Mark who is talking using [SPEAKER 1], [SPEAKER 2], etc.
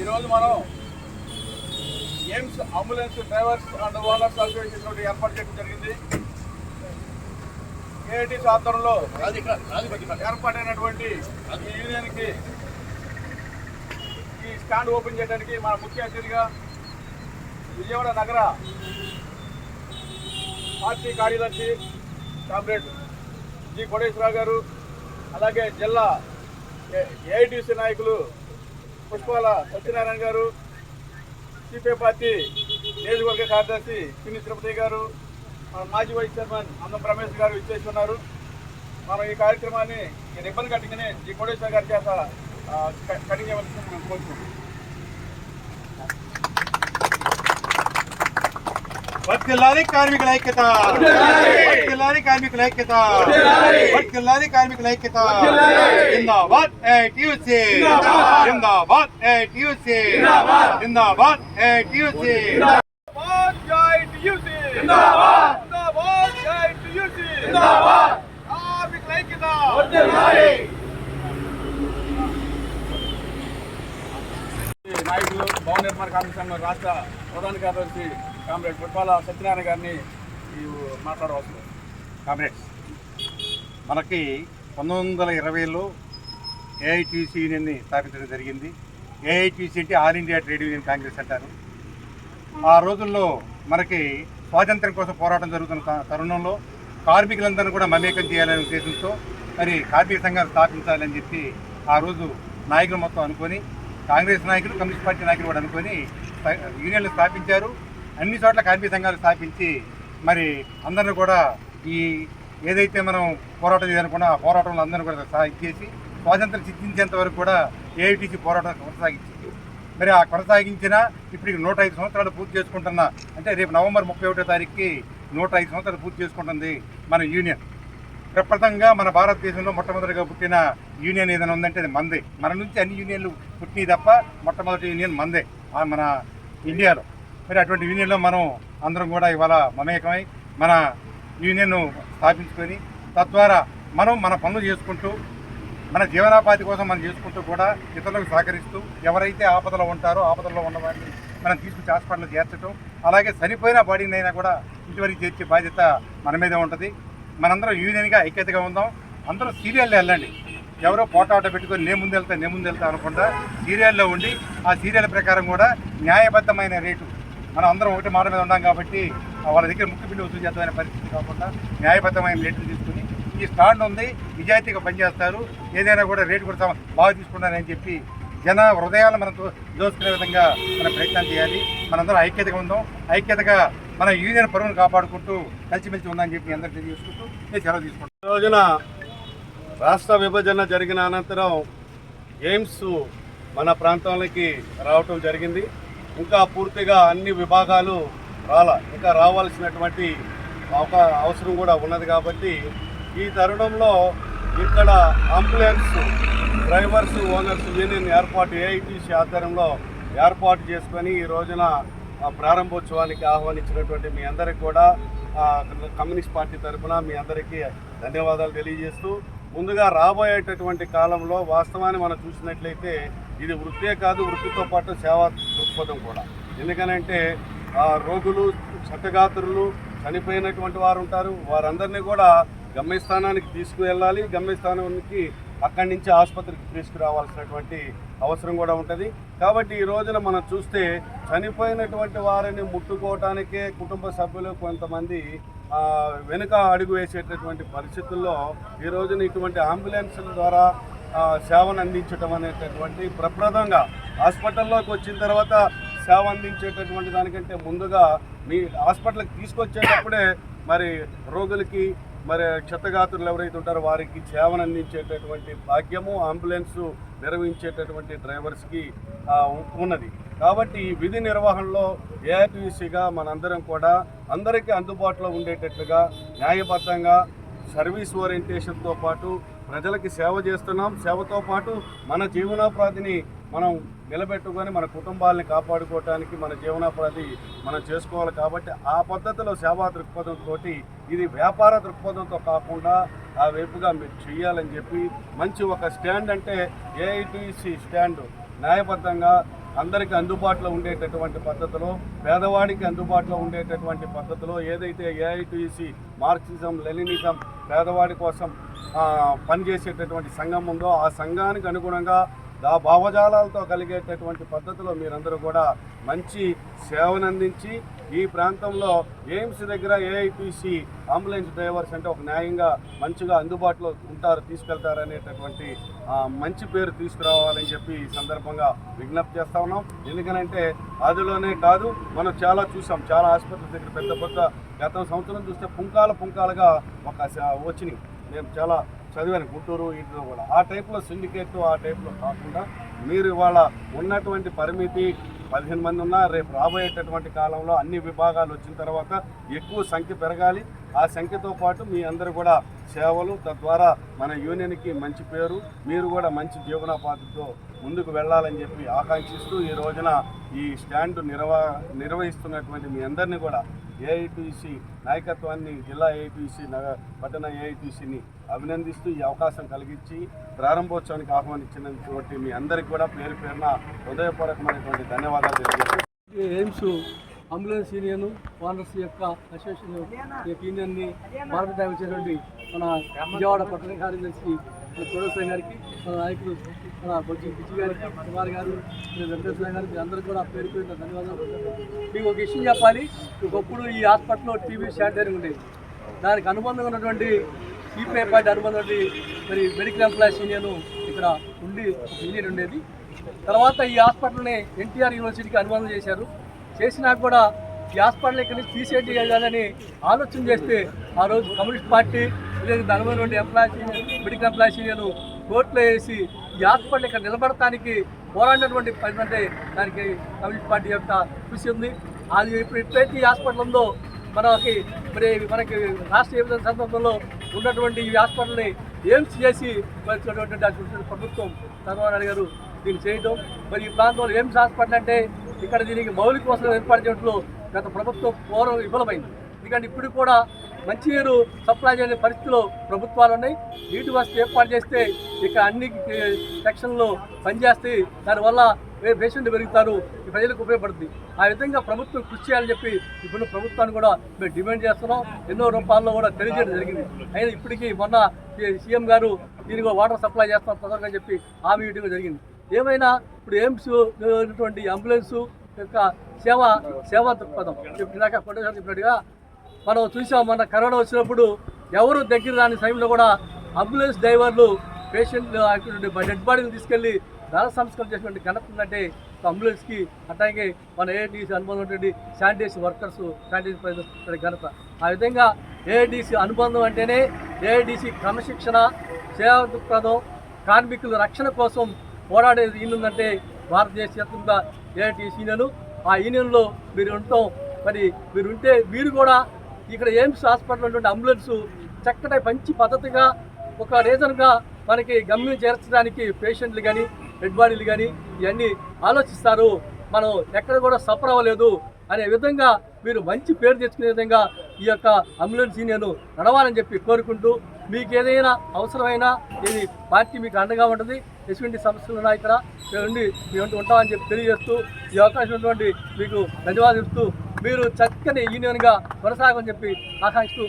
[SPEAKER 1] ఈరోజు మనం AIIMS ambulance drivers and owners association తోటి ఏర్పాటు చేయడం జరిగింది. ఏఐటీసీ ఆధ్వర్యంలో ఏర్పాటైనటువంటి ఈ యూనియన్కి ఈ స్టాండ్ ఓపెన్ చేయడానికి మన ముఖ్య అతిథిగా విజయవాడ నగర పార్టీ కార్యదర్శి కామ్రేడ్ జి కోటేశ్వరరావు గారు అలాగే జిల్లా ఏఐటీసీ నాయకులు పుష్పాల సత్యనారాయణ గారు సిపిఐ పార్టీ నియోజకవర్గ కార్యదర్శి పిన్ని తిరుపతి గారు మన మాజీ వైస్ చైర్మన్ అందం రమేష్ గారు ఇచ్చేసి ఉన్నారు మనం ఈ కార్యక్రమాన్ని నేను రిబ్బన్ కట్టింగ్ని జి కోటేశ్వర గారి చేత ఆ, క- కోరుకుంటున్నాం చేయవలసింది మనం కోరుతున్నాం
[SPEAKER 2] వర్తిల్లాలి కార్మికుల ఐక్యత వర్తిల్లాలి కార్మికుల ఐక్యత వర్తిల్లాలి కార్మికుల ఐక్యత జిందాబాద్ ఏటీయూసీ జిందాబాద్ ఏటీయూసీ జిందాబాద్ ఏటీయూసీ
[SPEAKER 1] జిందాబాద్ జై టియుసి జిందాబాద్ జిందాబాద్ జై టియుసి జిందాబాద్ కార్మికుల ఐక్యత ఈ నాయకులు భవన నిర్మాణ కార్మిక సంఘం రాష్ట్ర ప్రధాన కార్యదర్శి కామ్రేడ్ పుష్పాల సత్యనారాయణ గారిని మాట్లాడవలసింది.
[SPEAKER 2] కామ్రేడ్స్ మనకి పంతొమ్మిది వందల ఇరవైలో ఏఐటీసీ యూనియన్ని స్థాపించడం జరిగింది. ఏఐటీసీ అంటే All India Trade Union Congress అంటారు. ఆ రోజుల్లో మనకి స్వాతంత్ర్యం కోసం పోరాటం జరుగుతున్న తరుణంలో కార్మికులందరూ కూడా మమేకం చేయాలనే ఉద్దేశంతో మరి కార్మిక సంఘాలు స్థాపించాలని చెప్పి ఆ రోజు నాయకులు మొత్తం అనుకొని కాంగ్రెస్ నాయకులు కమ్యూనిస్ట్ పార్టీ నాయకులు కూడా అనుకొని యూనియన్లు స్థాపించారు. అన్ని చోట్ల కార్మిక సంఘాలు స్థాపించి మరి అందరిని కూడా ఈ ఏదైతే మనం పోరాటం చేయాలనుకున్నా ఆ పోరాటంలో అందరూ కూడా సహాయం చేసి స్వాతంత్రం సిద్ధించేంత వరకు కూడా ఏఐటీసీ పోరాటం కొనసాగించింది. మరి ఆ కొనసాగించిన ఇప్పటికి నూట ఐదు సంవత్సరాలు పూర్తి చేసుకుంటున్న అంటే రేపు నవంబర్ ముప్పై ఒకటో తారీఖుకి నూట ఐదు సంవత్సరాలు పూర్తి చేసుకుంటుంది మన యూనియన్. ప్రప్రథంగా మన భారతదేశంలో మొట్టమొదటిగా పుట్టిన యూనియన్ ఏదైనా ఉందంటే అది మందే. మన నుంచి అన్ని యూనియన్లు పుట్టినాయి తప్ప మొట్టమొదటి యూనియన్ మందే. మన ఇండియాలో. మరి అటువంటి యూనియన్లో మనం అందరం కూడా ఇవాళ మమేకమై మన యూనియన్ను స్థాపించుకొని తద్వారా మనం మన పనులు చేసుకుంటూ మన జీవనోపాధి కోసం మనం చేసుకుంటూ కూడా ఇతరులకు సహకరిస్తూ ఎవరైతే ఆపదలో ఉంటారో ఆపదలో ఉన్న వారిని మనం తీసుకొచ్చి హాస్పిటల్లో చేర్చడం అలాగే చనిపోయిన బాడీని అయినా కూడా ఇంటివరకు చేర్చే బాధ్యత మన మీదే ఉంటుంది. మనందరం యూనియన్గా ఐక్యతగా ఉందాం. అందరూ సీరియల్లో వెళ్ళండి. ఎవరో పోటాట పెట్టుకొని నే ముందు వెళ్తా నే ముందు వెళ్తా అనుకుంటా సీరియల్లో ఉండి ఆ సీరియల్ ప్రకారం కూడా న్యాయబద్ధమైన రేటు మనం అందరం ఒకటి మాట మీద ఉన్నాం కాబట్టి వాళ్ళ దగ్గర ముక్కు పిండి వసూలు చేద్దామనే పరిస్థితి కాకుండా న్యాయబద్ధమైన రేట్లు తీసుకుని ఈ స్టాండ్ ఉంది నిజాయితీగా పనిచేస్తారు ఏదైనా కూడా రేటు కూడా బాగా తీసుకుంటారని చెప్పి జన హృదయాలు మనం దో- దోచుకునే విధంగా మనం ప్రయత్నం చేయాలి. మనందరం ఐక్యతగా ఉందాం. ఐక్యతగా మన యూనియన్ పరువును కాపాడుకుంటూ కలిసిమెలిసి ఉందని చెప్పి అందరికీ తెలియజేసుకుంటూ నేను సెలవు తీసుకుంటాను
[SPEAKER 3] రోజున రాష్ట్ర విభజన జరిగిన అనంతరం ఎయిమ్స్ మన ప్రాంతంలోకి రావటం జరిగింది. ఇంకా పూర్తిగా అన్ని విభాగాలు రాల ఇంకా రావాల్సినటువంటి ఒక అవసరం కూడా ఉన్నది కాబట్టి ఈ తరుణంలో ఇక్కడ అంబులెన్స్ డ్రైవర్స్ ఓనర్స్ యూనియన్ ఏర్పాటు ఏఐటీసీ ఆధ్వర్యంలో ఏర్పాటు చేసుకొని ఈ రోజున ప్రారంభోత్సవానికి ఆహ్వానించినటువంటి మీ అందరికి కూడా కమ్యూనిస్ట్ పార్టీ తరఫున మీ అందరికీ ధన్యవాదాలు తెలియజేస్తూ ముందుగా రాబోయేటటువంటి కాలంలో వాస్తవాన్ని మనం చూసినట్లయితే ఇది వృత్తే కాదు వృత్తితో పాటు సేవా దృక్పథం కూడా. ఎందుకనంటే రోగులు క్షతగాత్రులు చనిపోయినటువంటి వారు ఉంటారు. వారందరినీ కూడా గమ్యస్థానానికి తీసుకువెళ్ళాలి. గమ్యస్థానానికి అక్కడి నుంచి ఆసుపత్రికి తీసుకురావాల్సినటువంటి అవసరం కూడా ఉంటుంది. కాబట్టి ఈ రోజున మనం చూస్తే చనిపోయినటువంటి వారిని ముట్టుకోవటానికే కుటుంబ సభ్యులు కొంతమంది వెనుక అడుగు వేసేటటువంటి పరిస్థితుల్లో ఈ రోజున ఇటువంటి అంబులెన్స్ల ద్వారా సేవను అందించడం అనేటటువంటి ప్రప్రదంగా హాస్పిటల్లోకి వచ్చిన తర్వాత సేవ అందించేటటువంటి దానికంటే ముందుగా మీ హాస్పిటల్కి తీసుకొచ్చేటప్పుడే మరి రోగులకి మరి క్షతగాతులు ఎవరైతే ఉంటారో వారికి సేవను అందించేటటువంటి భాగ్యము అంబులెన్స్ నిర్వహించేటటువంటి డ్రైవర్స్కి ఉన్నది. కాబట్టి ఈ విధి నిర్వహణలో ఏఐటీసీగా మనందరం కూడా అందరికీ అందుబాటులో ఉండేటట్లుగా న్యాయబద్ధంగా సర్వీస్ ఓరియంటేషన్తో పాటు ప్రజలకి సేవ చేస్తున్నాం. సేవతో పాటు మన జీవనోపాధిని మనం నిలబెట్టుకొని మన కుటుంబాలని కాపాడుకోవటానికి మన జీవనోపాధి మనం చేసుకోవాలి కాబట్టి ఆ పద్ధతిలో సేవా దృక్పథంతో ఇది వ్యాపార దృక్పథంతో కాకుండా ఆ వైపుగా మీరు చేయాలని చెప్పి మంచి ఒక స్టాండ్ అంటే ఏఐటీసీ స్టాండ్ న్యాయబద్ధంగా అందరికీ అందుబాటులో ఉండేటటువంటి పద్ధతిలో పేదవాడికి అందుబాటులో ఉండేటటువంటి పద్ధతిలో ఏదైతే ఏఐటీసీ మార్క్సిజం లెనినిజం పేదవాడి కోసం పనిచేసేటటువంటి సంఘం ఉందో ఆ సంఘానికి అనుగుణంగా ఆ భావజాలాలతో కలిగేటటువంటి పద్ధతిలో మీరందరూ కూడా మంచి సేవను అందించి ఈ ప్రాంతంలో ఎయిమ్స్ దగ్గర ఏఐటీసీ అంబులెన్స్ డ్రైవర్స్ అంటే ఒక న్యాయంగా మంచిగా అందుబాటులో ఉంటారు తీసుకెళ్తారు అనేటటువంటి మంచి పేరు తీసుకురావాలని చెప్పి ఈ సందర్భంగా విజ్ఞప్తి చేస్తా ఉన్నాం. ఎందుకనంటే అదిలోనే కాదు మనం చాలా చూసాం చాలా ఆసుపత్రుల దగ్గర పెద్ద పెద్ద గత సంవత్సరం చూస్తే పుంకాల పుంకాలుగా ఒక వచ్చినాయి. నేను చాలా చదివాను గుంటూరు వీటిలో కూడా. ఆ టైప్లో సిండికేట్ ఆ టైప్లో కాకుండా మీరు ఇవాళ ఉన్నటువంటి పరిమితి పదిహేను మంది ఉన్నా రేపు రాబోయేటటువంటి కాలంలో అన్ని విభాగాలు వచ్చిన తర్వాత ఎక్కువ సంఖ్య పెరగాలి. ఆ సంఖ్యతో పాటు మీ అందరూ కూడా సేవలు తద్వారా మన యూనియన్కి మంచి పేరు మీరు కూడా మంచి జీవనోపాధితో ముందుకు వెళ్ళాలని చెప్పి ఆకాంక్షిస్తూ ఈ రోజున ఈ స్టాండ్ నిర్వ నిర్వహిస్తున్నటువంటి మీ అందరినీ కూడా ఏఐటీసీ నాయకత్వాన్ని జిల్లా ఏఐటీసీ నగ పట్టణ ఏఐటీసీని అభినందిస్తూ ఈ అవకాశం కలిగించి ప్రారంభోత్సవానికి ఆహ్వానించినటువంటి మీ అందరికీ కూడా పేరు పేరున హృదయపూర్వకమైనటువంటి ధన్యవాదాలు తెలియజేస్తాను
[SPEAKER 4] ఎయిమ్స్ అంబులెన్స్ యూనియన్ ఓనర్స్ యొక్క అసోసియేషన్ యొక్క యూనియన్ని భారత వచ్చేటువంటి మన విజయవాడ పట్టణ కార్యదర్శి మన గారికి మన నాయకులు మన బొజ్జి బిజ్జి గారికి కుమార్ గారు వెంకటేశ్వర గారికి అందరూ కూడా పేరు పేరున ధన్యవాదాలు. మీకు ఒక విషయం చెప్పాలి ఒకప్పుడు ఈ హాస్పిటల్లో టీవీ శానిటరీ ఉండేది. దానికి అనుబంధంగా ఉన్నటువంటి సిపిఐ పార్టీ అనుబంధం మరి మెడికల్ ఎంప్లాయీస్ యూనియన్ ఇక్కడ ఉండి ఇంజనీర్ యూనియన్ ఉండేది. తర్వాత ఈ హాస్పిటల్ని ఎన్టీఆర్ యూనివర్సిటీకి అనుబంధం చేశారు. చేసినా కూడా ఈ హాస్పిటల్ ఇక్కడి నుంచి తీసేయాలని ఆలోచన చేస్తే ఆ రోజు కమ్యూనిస్ట్ పార్టీ లేదా అనుబంధం employees union medical employees union కోర్టులో వేసి ఈ హాస్పిటల్ ఇక్కడ నిలబడటానికి పోరాడినటువంటి పని అంటే దానికి కమ్యూనిస్ట్ పార్టీ యొక్క కృషి ఉంది. అది ఇప్పుడు ఎప్పుడైతే ఈ హాస్పిటల్ ఉందో మనకి మరి మనకి రాష్ట్ర విభజన సందర్భంలో ఉన్నటువంటి ఈ హాస్పిటల్ని ఎయిమ్స్ చేసి వచ్చినటువంటి ప్రభుత్వం చంద్రబాబు నాయుడు గారు దీన్ని చేయడం మరి ఈ ప్రాంతంలో ఎయిమ్స్ హాస్పిటల్ అంటే ఇక్కడ దీనికి మౌలిక వసతులు ఏర్పాటు చేయడంలో గత ప్రభుత్వం పూర్వం విఫలమైంది. ఎందుకంటే ఇప్పుడు కూడా మంచినీరు సప్లై చేయని పరిస్థితిలో ప్రభుత్వాలు ఉన్నాయి. నీటి వసతి ఏర్పాటు చేస్తే ఇక అన్ని సెక్షన్లు పనిచేస్తాయి. దానివల్ల పేషెంట్లు పెరుగుతారు. ఈ ప్రజలకు ఉపయోగపడుతుంది. ఆ విధంగా ప్రభుత్వం కృషి చేయాలని చెప్పి ఇప్పుడు ప్రభుత్వాన్ని కూడా మేము డిమాండ్ చేస్తున్నాం. ఎన్నో రూపాల్లో కూడా తెలియజేయడం జరిగింది. అయినా ఇప్పటికీ మొన్న సీఎం గారు దీనికి వాటర్ సప్లై చేస్తాం తొందరగా చెప్పి హామీ ఇవ్వడం జరిగింది. ఏమైనా ఇప్పుడు ఎయిమ్స్ ఉన్నటువంటి అంబులెన్స్ యొక్క సేవ సేవా దృక్పథం. చెప్పినాక కొట్టేసారి చెప్పినట్టుగా మనం చూసాం మన కరోనా వచ్చినప్పుడు ఎవరు దగ్గర రాని సమయంలో కూడా అంబులెన్స్ డ్రైవర్లు పేషెంట్ డెడ్ బాడీని తీసుకెళ్ళి దాన సంస్కరణ చేసినటువంటి ఘనత ఉందంటే అంబులెన్స్కి అట్లాగే మన ఏఐటీసీ అనుబంధం ఉన్నటువంటి శానిటేషన్ వర్కర్స్ శానిటేషన్ ఘనత. ఆ విధంగా ఏఐటీసీ అనుబంధం అంటేనే ఏఐటీసీ క్రమశిక్షణ సేవా దృక్పథం కార్మికుల రక్షణ కోసం పోరాడేది అంటే భారతదేశ వ్యాప్తంగా ఏఐటీసీ యూనియన్ ఆ యూనియన్లో మీరు ఉండటం మరి మీరు ఉంటే మీరు కూడా ఇక్కడ ఎయిమ్స్ హాస్పిటల్ ఉన్నటువంటి అంబులెన్స్ చక్కటి మంచి పద్ధతిగా ఒక రీజన్గా మనకి గమ్యం చేర్చడానికి పేషెంట్లు కానీ డెడ్ బాడీలు కానీ ఇవన్నీ ఆలోచిస్తారు. మనం ఎక్కడ కూడా సఫర్ అవ్వలేదు అనే విధంగా మీరు మంచి పేరు తెచ్చుకునే విధంగా ఈ యొక్క అంబులెన్స్ యూనియన్ నడవాలని చెప్పి కోరుకుంటూ మీకు ఏదైనా అవసరమైనా ఇది పార్టీ మీకు అండగా ఉంటుంది ఎటువంటి సమస్యలు ఉన్నాయి ఇక్కడ. మేము ఉండి మేము ఉంటామని చెప్పి తెలియజేస్తూ ఈ అవకాశం ఉన్నటువంటి మీకు ధన్యవాదాలు ఇస్తూ మీరు చక్కని యూనియన్గా కొనసాగని చెప్పి ఆకాంక్షిస్తూ